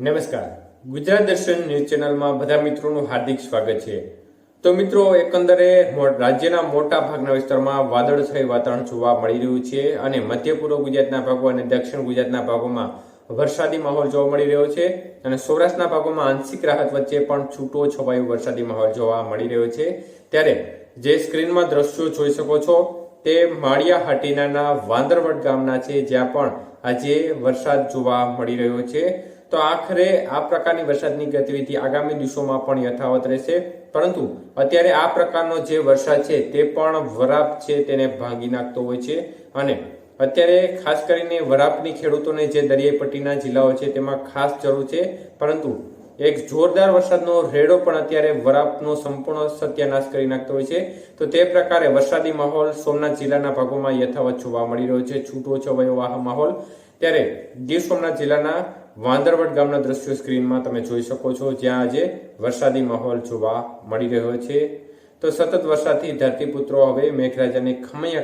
નમસ્કાર. ગુજરાત દર્શન ન્યૂઝ ચેનલમાં બધા મિત્રોનું હાર્દિક સ્વાગત છે. તો મિત્રો, એકંદરે રાજ્યના મોટા ભાગના વિસ્તારમાં વાદળછાઈ વાતાવરણ જોવા મળી રહ્યું છે અને મધ્ય પૂર્વ ગુજરાતના ભાગો અને દક્ષિણ ગુજરાતના ભાગોમાં વરસાદી માહોલ જોવા મળી રહ્યો છે અને સૌરાષ્ટ્રના ભાગોમાં આંશિક રાહત વચ્ચે પણ છૂટો છવાયો વરસાદી માહોલ જોવા મળી રહ્યો છે. ત્યારે જે સ્ક્રીનમાં દ્રશ્યો જોઈ શકો છો તે માળિયા હાટીનાના વાંદરવડ ગામના છે જ્યાં પણ આજે વરસાદ જોવા મળી રહ્યો છે. તો આખરે આ પ્રકારની વરસાદની ગતિવિધિ આગામી દિવસોમાં પણ યથાવત રહેશે. પરંતુ અત્યારે આ પ્રકારનો જે વરસાદ છે તે પણ વરાપ છે તેને ભાંગી નાખતો હોય છે. અને અત્યારે ખાસ કરીને વરાપની ખેડૂતોને જે દરિયાઈ પટ્ટીના જિલ્લાઓ છે તેમાં ખાસ જરૂર છે. પરંતુ એક જોરદાર વરસાદનો રેડો પણ અત્યારે વરાપનો સંપૂર્ણ સત્યાનાશ કરી નાખતો હોય છે. તો તે પ્રકારે વરસાદી માહોલ સોમનાથ જિલ્લાના ભાગોમાં યથાવત જોવા મળી રહ્યો છે. છૂટો છવાયો માહોલ. ત્યારે ગીર સોમનાથ જિલ્લાના વાંદરવડ ગામના દ્રશ્યો સ્ક્રીનમાં તમે જોઈ શકો છો. જ્યાં આજે વરસાદી માહોલ જોવા મળી રહ્યો છે. તો સતત વરસાદથી ધરતીપુત્રો હવે મેઘરાજાને ખમૈયા